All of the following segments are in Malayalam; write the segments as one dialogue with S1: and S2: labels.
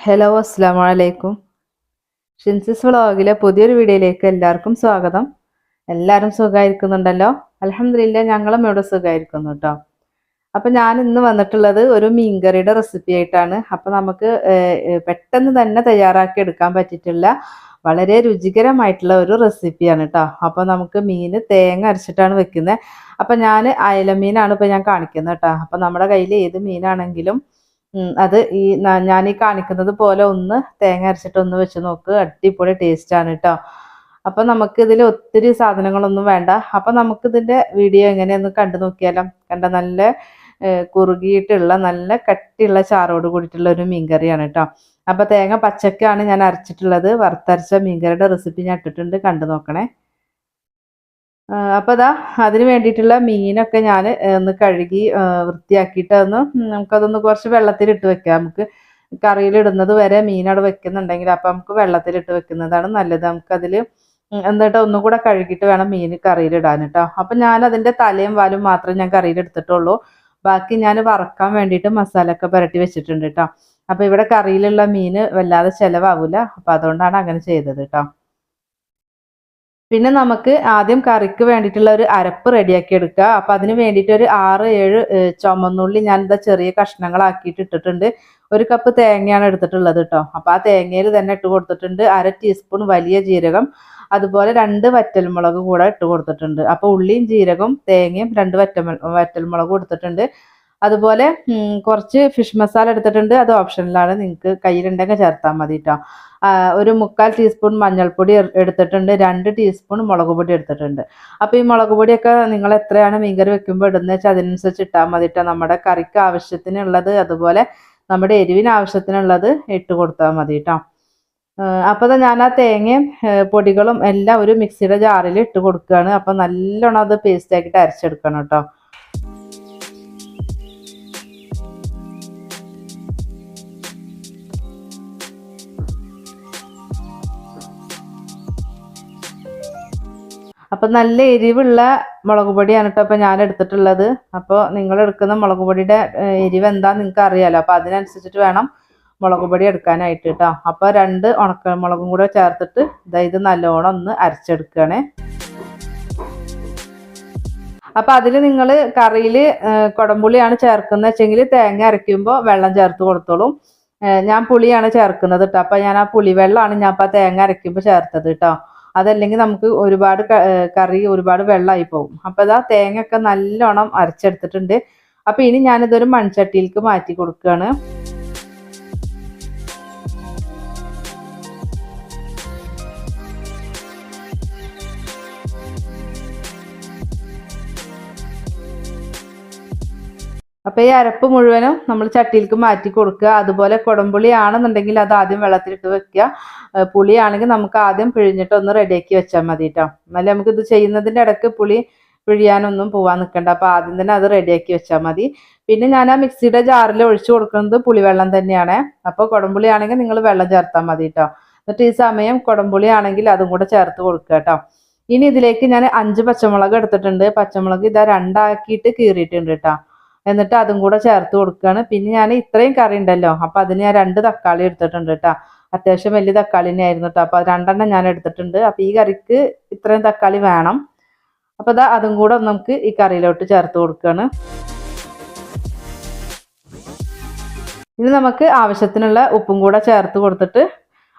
S1: ഹലോ അസ്സാമലൈക്കും ഷിൻസിസ് വ്ളോഗിലെ പുതിയൊരു വീഡിയോയിലേക്ക് എല്ലാവർക്കും സ്വാഗതം. എല്ലാവരും സുഖമായിരിക്കുന്നുണ്ടല്ലോ? അലഹമില്ല ഞങ്ങളും ഇവിടെ സുഖമായിരിക്കുന്നു കേട്ടോ അപ്പം ഞാൻ ഇന്ന് വന്നിട്ടുള്ളത് ഒരു മീൻകറിയുടെ റെസിപ്പി ആയിട്ടാണ്. അപ്പം നമുക്ക് പെട്ടെന്ന് തന്നെ തയ്യാറാക്കി എടുക്കാൻ പറ്റിയിട്ടുള്ള വളരെ രുചികരമായിട്ടുള്ള ഒരു റെസിപ്പിയാണ് കേട്ടോ അപ്പോൾ നമുക്ക് മീൻ തേങ്ങ അരച്ചിട്ടാണ് വെക്കുന്നത് അപ്പം ഞാൻ അയല മീനാണ് ഇപ്പോൾ ഞാൻ കാണിക്കുന്നത് കേട്ടോ അപ്പം നമ്മുടെ കയ്യിൽ ഏത് മീനാണെങ്കിലും അത് ഈ ഞാൻ ഈ കാണിക്കുന്നത് പോലെ ഒന്ന് തേങ്ങ അരച്ചിട്ട് ഒന്ന് വെച്ച് നോക്ക്. അടിപൊളി ടേസ്റ്റ് ആണ് കേട്ടോ അപ്പൊ നമുക്ക് ഇതിൽ ഒത്തിരി സാധനങ്ങളൊന്നും വേണ്ട. അപ്പൊ നമുക്ക് ഇതിന്റെ വീഡിയോ എങ്ങനെയൊന്ന് കണ്ടു നോക്കിയാലോ. കണ്ട നല്ല കുറുകിയിട്ടുള്ള നല്ല കട്ടിയുള്ള ചാറോട് കൂടിയിട്ടുള്ള ഒരു മീൻകറിയാണ് കേട്ടോ അപ്പൊ തേങ്ങ പച്ചക്കാണ് ഞാൻ അരച്ചിട്ടുള്ളത്. വറുത്തരച്ച മീൻകറിയുടെ റെസിപ്പി ഞാൻ ഇട്ടിട്ടുണ്ട്. കണ്ടു നോക്കണേ. ആ, അപ്പൊ ദാ അതിന് വേണ്ടിയിട്ടുള്ള മീനൊക്കെ ഞാൻ ഒന്ന് കഴുകി വൃത്തിയാക്കിയിട്ട് ഒന്ന് നമുക്കതൊന്ന് കുറച്ച് വെള്ളത്തിലിട്ട് വെക്കാം. നമുക്ക് കറിയിലിടുന്നത് വരെ മീനവിടെ വെക്കുന്നുണ്ടെങ്കിൽ അപ്പൊ നമുക്ക് വെള്ളത്തിലിട്ട് വെക്കുന്നതാണ് നല്ലത്. നമുക്കതിൽ എന്നിട്ട് ഒന്നും കൂടെ കഴുകിയിട്ട് വേണം മീൻ കറിയിലിടാൻ കേട്ടോ. അപ്പൊ ഞാൻ അതിന്റെ തലയും വാലും മാത്രമേ ഞാൻ കറിയിലെടുത്തിട്ടുള്ളൂ ബാക്കി ഞാൻ വറക്കാൻ വേണ്ടിയിട്ട് മസാല ഒക്കെ പുരട്ടി വെച്ചിട്ടുണ്ട് കേട്ടോ. അപ്പൊ ഇവിടെ കറിയിലുള്ള മീൻ വല്ലാതെ ചെലവാകൂല അപ്പൊ അതുകൊണ്ടാണ് അങ്ങനെ ചെയ്തത് കേട്ടോ. പിന്നെ നമുക്ക് ആദ്യം കറിക്ക് വേണ്ടിയിട്ടുള്ള ഒരു അരപ്പ് റെഡിയാക്കി എടുക്കുക. അപ്പൊ അതിന് വേണ്ടിയിട്ട് ഒരു ആറ് ഏഴ് ചുമന്നുള്ളി ഞാൻ എന്താ ചെറിയ കഷ്ണങ്ങളാക്കിയിട്ട് ഇട്ടിട്ടുണ്ട്. ഒരു കപ്പ് തേങ്ങയാണ് എടുത്തിട്ടുള്ളത് കേട്ടോ. അപ്പൊ ആ തേങ്ങയിൽ തന്നെ ഇട്ട് കൊടുത്തിട്ടുണ്ട്. അര ടീസ്പൂൺ വലിയ ജീരകം അതുപോലെ രണ്ട് വറ്റൽമുളക് കൂടെ ഇട്ട് കൊടുത്തിട്ടുണ്ട്. അപ്പൊ ഉള്ളിയും ജീരകവും തേങ്ങയും രണ്ട് വറ്റ വറ്റൽമുളകും എടുത്തിട്ടുണ്ട്. അതുപോലെ കുറച്ച് ഫിഷ് മസാല എടുത്തിട്ടുണ്ട്. അത് ഓപ്ഷനിലാണ് നിങ്ങൾക്ക് കയ്യിലുണ്ടെങ്കിൽ ചേർത്താൽ മതി കേട്ടോ ഒരു മുക്കാൽ ടീസ്പൂൺ മഞ്ഞൾപ്പൊടി എടുത്തിട്ടുണ്ട്. രണ്ട് ടീസ്പൂൺ മുളക് പൊടി എടുത്തിട്ടുണ്ട്. അപ്പോൾ ഈ മുളക് പൊടിയൊക്കെ നിങ്ങൾ എത്രയാണ് മീൻകറി വെക്കുമ്പോൾ ഇടുന്നത് വെച്ചാൽ അതിനനുസരിച്ച് ഇട്ടാൽ മതി കേട്ടോ നമ്മുടെ കറിക്ക് ആവശ്യത്തിനുള്ളത് അതുപോലെ നമ്മുടെ എരിവിന് ആവശ്യത്തിനുള്ളത് ഇട്ട് കൊടുത്താൽ മതി കേട്ടോ അപ്പോൾ ഞാൻ ആ തേങ്ങയും പൊടികളും എല്ലാം ഒരു മിക്സിയുടെ ജാറിൽ ഇട്ട് കൊടുക്കുകയാണ് അപ്പോൾ നല്ലോണം അത് പേസ്റ്റ് ആക്കിയിട്ട് അരച്ചെടുക്കണം കേട്ടോ അപ്പൊ നല്ല എരിവുള്ള മുളക് പൊടിയാണ് കേട്ടോ അപ്പൊ ഞാൻ എടുത്തിട്ടുള്ളത്. അപ്പോൾ നിങ്ങൾ എടുക്കുന്ന മുളക് പൊടിയുടെ എരിവ് എന്താ നിങ്ങൾക്ക് അറിയാലോ. അപ്പൊ അതിനനുസരിച്ചിട്ട് വേണം മുളക് പൊടി എടുക്കാനായിട്ട് കേട്ടോ. അപ്പോൾ രണ്ട് ഉണക്ക മുളകും കൂടെ ചേർത്തിട്ട് ദാ ഇത് നല്ലോണം ഒന്ന് അരച്ചെടുക്കുകയാണേ. അപ്പൊ അതിൽ നിങ്ങൾ കറിയിൽ കുടംപുളിയാണ് ചേർക്കുന്നത് വെച്ചെങ്കിൽ തേങ്ങ അരയ്ക്കുമ്പോൾ വെള്ളം ചേർത്ത് കൊടുത്തോളും. ഞാൻ പുളിയാണ് ചേർക്കുന്നത് കേട്ടോ. അപ്പൊ ഞാൻ ആ പുളിവെള്ളമാണ് ഞാൻ ഇപ്പൊ തേങ്ങ അരയ്ക്കുമ്പോൾ ചേർത്തത് കേട്ടോ. അതല്ലെങ്കിൽ നമുക്ക് ഒരുപാട് കറി ഒരുപാട് വെള്ളമായി പോകും. അപ്പൊ ഇതാ തേങ്ങ ഒക്കെ നല്ലോണം അരച്ചെടുത്തിട്ടുണ്ട്. അപ്പൊ ഇനി ഞാനിതൊരു മൺചട്ടിയിലേക്ക് മാറ്റി കൊടുക്കുകയാണ്. അപ്പൊ ഈ അരപ്പ് മുഴുവനും നമ്മൾ ചട്ടിയിലേക്ക് മാറ്റി കൊടുക്കുക. അതുപോലെ കുടംപുളി ആണെന്നുണ്ടെങ്കിൽ അത് ആദ്യം വെള്ളത്തിലിട്ട് വെക്കുക. പുളി പുളിയാണെങ്കിൽ നമുക്ക് ആദ്യം പിഴിഞ്ഞിട്ട് ഒന്ന് റെഡിയാക്കി വെച്ചാൽ മതി കേട്ടോ എന്നാലും നമുക്ക് ഇത് ചെയ്യുന്നതിന്റെ ഇടയ്ക്ക് പുളി പിഴിയാനൊന്നും പോവാൻ നിൽക്കണ്ട. അപ്പോൾ ആദ്യം തന്നെ അത് റെഡിയാക്കി വെച്ചാൽ മതി. പിന്നെ ഞാൻ ആ മിക്സിയുടെ ജാറിൽ ഒഴിച്ചു കൊടുക്കുന്നത് പുളിവെള്ളം തന്നെയാണ്. അപ്പോൾ കുടംപുളി ആണെങ്കിൽ നിങ്ങൾ വെള്ളം ചേർത്താൽ മതി കേട്ടോ എന്നിട്ട് ഈ സമയം കുടംപുളി ആണെങ്കിൽ അതും കൂടെ ചേർത്ത് കൊടുക്കുക കേട്ടോ ഇനി ഇതിലേക്ക് ഞാൻ അഞ്ച് പച്ചമുളക് എടുത്തിട്ടുണ്ട്. പച്ചമുളക് ഇതാ രണ്ടാക്കിയിട്ട് കീറിയിട്ടുണ്ട് കേട്ടോ എന്നിട്ട് അതും കൂടെ ചേർത്ത് കൊടുക്കുകയാണ് പിന്നെ ഞാൻ ഇത്രയും കറി ഉണ്ടല്ലോ അപ്പൊ അതിന് ഞാൻ രണ്ട് തക്കാളി എടുത്തിട്ടുണ്ട് കേട്ടോ അത്യാവശ്യം വലിയ തക്കാളി തന്നെയായിരുന്നു കേട്ടോ അപ്പൊ രണ്ടെണ്ണം ഞാൻ എടുത്തിട്ടുണ്ട്. അപ്പൊ ഈ കറിക്ക് ഇത്രയും തക്കാളി വേണം. അപ്പൊ ഇതാ അതും കൂടെ നമുക്ക് ഈ കറിയിലോട്ട് ചേർത്ത് കൊടുക്കുകയാണ് ഇനി നമുക്ക് ആവശ്യത്തിനുള്ള ഉപ്പും കൂടെ ചേർത്ത് കൊടുത്തിട്ട്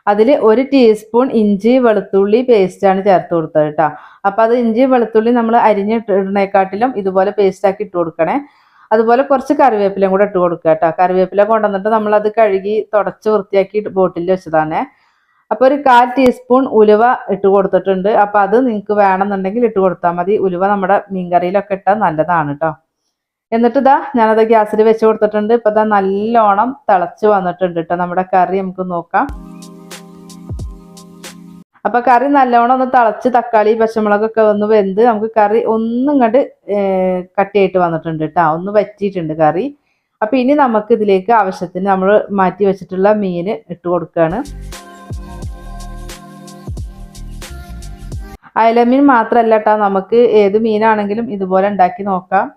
S1: അതിൽ ഒരു ടീസ്പൂൺ ഇഞ്ചി വെളുത്തുള്ളി പേസ്റ്റാണ് ചേർത്ത് കൊടുത്തത് കേട്ടോ അപ്പോൾ അത് ഇഞ്ചി വെളുത്തുള്ളി നമ്മൾ അരിഞ്ഞിട്ടിടുന്നേക്കാട്ടിലും ഇതുപോലെ പേസ്റ്റ് ആക്കി ഇട്ട് കൊടുക്കണേ. അതുപോലെ കുറച്ച് കറിവേപ്പിലയും കൂടെ ഇട്ട് കൊടുക്കുക കേട്ടോ. കറിവേപ്പില കൊണ്ടുവന്നിട്ട് നമ്മൾ അത് കഴുകി തുടച്ച് വൃത്തിയാക്കി ബോട്ടിൽ വെച്ചതാണ്. അപ്പോൾ ഒരു കാൽ ടീസ്പൂൺ ഉലുവ ഇട്ട് കൊടുത്തിട്ടുണ്ട്. അപ്പോൾ അത് നിങ്ങൾക്ക് വേണമെന്നുണ്ടെങ്കിൽ ഇട്ട് കൊടുത്താൽ മതി. ഉലുവ നമ്മുടെ മീൻകറിയിലൊക്കെ ഇട്ടാൽ നല്ലതാണ് കേട്ടോ. എന്നിട്ട് ഇതാ ഞാനത് ഗ്യാസിൽ വെച്ച് കൊടുത്തിട്ടുണ്ട്. ഇപ്പൊ ഇതാ നല്ലോണം തിളച്ച് വന്നിട്ടുണ്ട് കേട്ടോ. നമ്മുടെ കറി നമുക്ക് നോക്കാം. അപ്പൊ കറി നല്ലോണം ഒന്ന് തിളച്ച് തക്കാളി പച്ചമുളകൊക്കെ ഒന്ന് വെന്ത് നമുക്ക് കറി ഒന്നും കണ്ട് കട്ടിയായിട്ട് വന്നിട്ടുണ്ട് കേട്ടോ ഒന്ന് വറ്റിയിട്ടുണ്ട് കറി. അപ്പൊ ഇനി നമുക്ക് ഇതിലേക്ക് ആവശ്യത്തിന് നമ്മൾ മാറ്റി വെച്ചിട്ടുള്ള മീന് ഇട്ട് കൊടുക്കുകയാണ് അയലമീൻ മാത്രല്ല കേട്ടോ നമുക്ക് ഏത് മീനാണെങ്കിലും ഇതുപോലെ ഉണ്ടാക്കി നോക്കാം.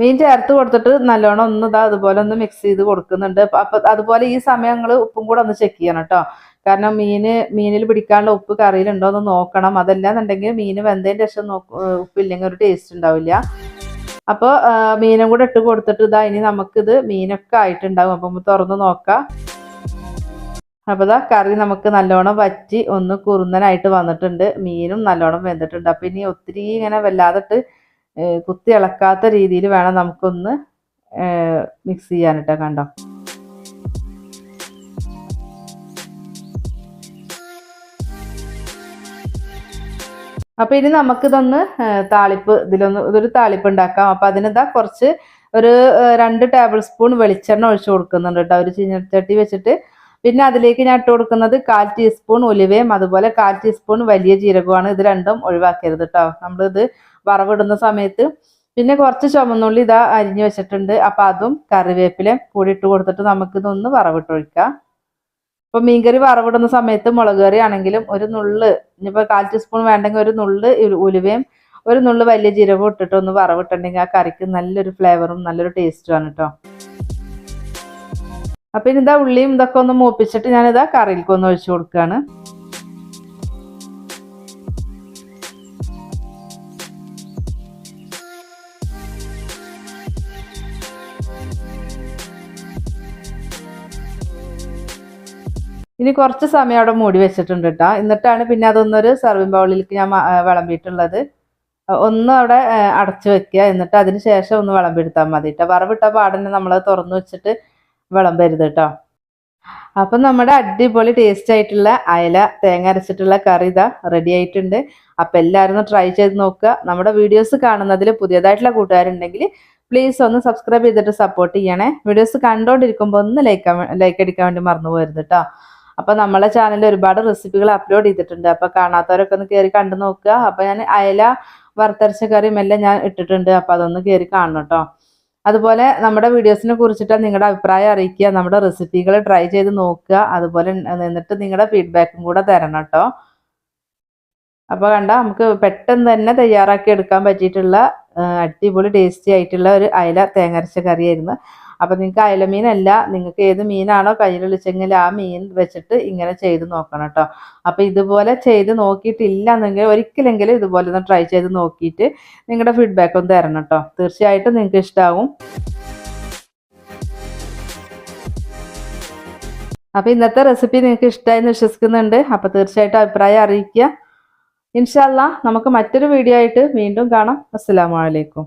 S1: മീൻ ചേർത്ത് കൊടുത്തിട്ട് നല്ലോണം ഒന്ന് ഇതാ അതുപോലെ ഒന്ന് മിക്സ് ചെയ്ത് കൊടുക്കുന്നുണ്ട്. അപ്പൊ അതുപോലെ ഈ സമയം നിങ്ങൾ ഉപ്പും കൂടെ ഒന്ന് ചെക്ക് ചെയ്യണം കേട്ടോ കാരണം മീന് മീനിൽ പിടിക്കാനുള്ള ഉപ്പ് കറിയിലുണ്ടോ എന്ന് നോക്കണം. അതല്ലാന്നുണ്ടെങ്കിൽ മീന് വെന്തതിന് ശേഷം ഉപ്പില്ലെങ്കിൽ ഒരു ടേസ്റ്റ് ഉണ്ടാവില്ല. അപ്പോൾ മീനും കൂടെ ഇട്ട് കൊടുത്തിട്ട് ഇതാ ഇനി നമുക്കിത് മീനൊക്കെ ആയിട്ടുണ്ടാവും. അപ്പം തുറന്ന് നോക്കാം. അപ്പോൾ ഇതാ കറി നമുക്ക് നല്ലോണം വറ്റി ഒന്ന് കുറുന്നനായിട്ട് വന്നിട്ടുണ്ട്. മീനും നല്ലോണം വെന്തിട്ടുണ്ട്. അപ്പം ഇനി ഒത്തിരി ഇങ്ങനെ വല്ലാതിട്ട് കുത്തി ഇളക്കാത്ത രീതിയിൽ വേണം നമുക്കൊന്ന് മിക്സ് ചെയ്യാനിട്ടോ കണ്ടോ? അപ്പൊ ഇനി നമുക്കിതൊന്ന് താളിപ്പ് ഇതിലൊന്ന് ഇതൊരു താളിപ്പ് ഉണ്ടാക്കാം. അപ്പൊ അതിനിതാ കുറച്ച് ഒരു രണ്ട് ടേബിൾ സ്പൂൺ വെളിച്ചെണ്ണ ഒഴിച്ചു കൊടുക്കുന്നുണ്ട് കേട്ടോ. ഒരു ചീനച്ചട്ടി വെച്ചിട്ട്. പിന്നെ അതിലേക്ക് ഞാൻ ഇട്ട് കൊടുക്കുന്നത് കാൽ ടീസ്പൂൺ ഉലുവയും അതുപോലെ കാൽ ടീസ്പൂൺ വലിയ ജീരകമാണ് ഇത് രണ്ടും ഒഴിവാക്കരുത് കേട്ടോ. നമ്മളിത് വറവിടുന്ന സമയത്ത്. പിന്നെ കുറച്ച് ചുമന്നുള്ളി ഇതാ അരിഞ്ഞു വെച്ചിട്ടുണ്ട്. അപ്പൊ അതും കറിവേപ്പില കൂടി ഇട്ട് കൊടുത്തിട്ട് നമുക്ക് ഇതൊന്ന് വറവിട്ടൊഴിക്കാം. ഇപ്പൊ മീൻകറി വറവിടുന്ന സമയത്ത് മുളക് കറി ആണെങ്കിലും ഒരു നുള്ള് ഇനിയിപ്പോ കാൽ ടീസ്പൂൺ വേണ്ടെങ്കിൽ ഒരു നുള്ള് ഉലുവയും ഒരു നുള്ള് വലിയ ജീരകവും ഇട്ടിട്ട് ഒന്ന് വറവിട്ടുണ്ടെങ്കിൽ ആ കറിക്ക് നല്ലൊരു ഫ്ലേവറും നല്ലൊരു ടേസ്റ്റുമാണ് കേട്ടോ അപ്പൊ ഇനി ഇതാ ഉള്ളിയും ഇതൊക്കെ ഒന്ന് മൂപ്പിച്ചിട്ട് ഞാനിതാ കറിയിലേക്ക് ഒന്ന് ഒഴിച്ചു കൊടുക്കുകയാണ് ഇനി കുറച്ച് സമയം അവിടെ മൂടി വെച്ചിട്ടുണ്ട് കേട്ടോ എന്നിട്ടാണ് പിന്നെ അതൊന്നൊരു സർവിങ് ബൗളിലേക്ക് ഞാൻ വിളമ്പിയിട്ടുള്ളത്. ഒന്ന് അവിടെ അടച്ചു വെക്കുക. എന്നിട്ട് അതിന് ശേഷം ഒന്ന് വിളമ്പെടുത്താൽ മതി കേട്ടോ വറവിട്ട പാടന്നെ നമ്മൾ തുറന്നു വെച്ചിട്ട് വിളമ്പരുത് കേട്ടോ അപ്പം നമ്മുടെ അടിപൊളി ടേസ്റ്റ് ആയിട്ടുള്ള അയല തേങ്ങ അരച്ചിട്ടുള്ള കറി ഇതാ റെഡി ആയിട്ടുണ്ട്. അപ്പം എല്ലാവരും ഒന്ന് ട്രൈ ചെയ്ത് നോക്കുക. നമ്മുടെ വീഡിയോസ് കാണുന്നതിൽ പുതിയതായിട്ടുള്ള കൂട്ടുകാരുണ്ടെങ്കിൽ പ്ലീസ് ഒന്ന് സബ്സ്ക്രൈബ് ചെയ്തിട്ട് സപ്പോർട്ട് ചെയ്യണേ. വീഡിയോസ് കണ്ടുകൊണ്ടിരിക്കുമ്പോൾ ഒന്ന് ലൈക്ക് ലൈക്ക് അടിക്കാൻ വേണ്ടി മറന്നു പോകരുത് കേട്ടോ അപ്പോൾ നമ്മളെ ചാനലിൽ ഒരുപാട് റെസിപ്പികൾ അപ്ലോഡ് ചെയ്തിട്ടുണ്ട്. അപ്പോൾ കാണാത്തവരൊക്കെ ഒന്ന് കയറി കണ്ടു നോക്കുക. അപ്പോൾ ഞാൻ അയല വറുത്തരച്ച കറിയും എല്ലാം ഞാൻ ഇട്ടിട്ടുണ്ട്. അപ്പോൾ അതൊന്ന് കയറി കാണണം കേട്ടോ അതുപോലെ നമ്മുടെ വീഡിയോസിനെ കുറിച്ചിട്ട് നിങ്ങളുടെ അഭിപ്രായം അറിയിക്കുക. നമ്മുടെ റെസിപ്പികൾ ട്രൈ ചെയ്ത് നോക്കുക. അതുപോലെ എന്നിട്ട് നിങ്ങളുടെ ഫീഡ്ബാക്കും കൂടെ തരണം കേട്ടോ അപ്പോൾ കണ്ട നമുക്ക് പെട്ടെന്ന് തന്നെ തയ്യാറാക്കി എടുക്കാൻ പറ്റിയിട്ടുള്ള അടിപൊളി ടേസ്റ്റി ആയിട്ടുള്ള ഒരു അയല തേങ്ങരച്ച കറിയായിരുന്നു. അപ്പം നിങ്ങൾക്ക് അയല മീനല്ല നിങ്ങൾക്ക് ഏത് മീനാണോ കയ്യിലുള്ളിച്ചെങ്കിൽ ആ മീൻ വെച്ചിട്ട് ഇങ്ങനെ ചെയ്ത് നോക്കണം കേട്ടോ. അപ്പം ഇതുപോലെ ചെയ്ത് നോക്കിയിട്ടില്ല എന്നെങ്കിൽ ഒരിക്കലെങ്കിലും ഇതുപോലെ ഒന്ന് ട്രൈ ചെയ്ത് നോക്കിയിട്ട് നിങ്ങളുടെ ഫീഡ്ബാക്ക് ഒന്ന് തരണം കേട്ടോ. തീർച്ചയായിട്ടും നിങ്ങൾക്ക് ഇഷ്ടമാവും അപ്പോൾ ഇന്നത്തെ റെസിപ്പി നിങ്ങൾക്ക് ഇഷ്ടമായി എന്ന് വിശ്വസിക്കുന്നുണ്ട്. അപ്പോൾ തീർച്ചയായിട്ടും അഭിപ്രായം അറിയിക്കുക. ഇൻഷാല്ല നമുക്ക് മറ്റൊരു വീഡിയോ ആയിട്ട് വീണ്ടും കാണാം. അസ്സാം വലൈക്കും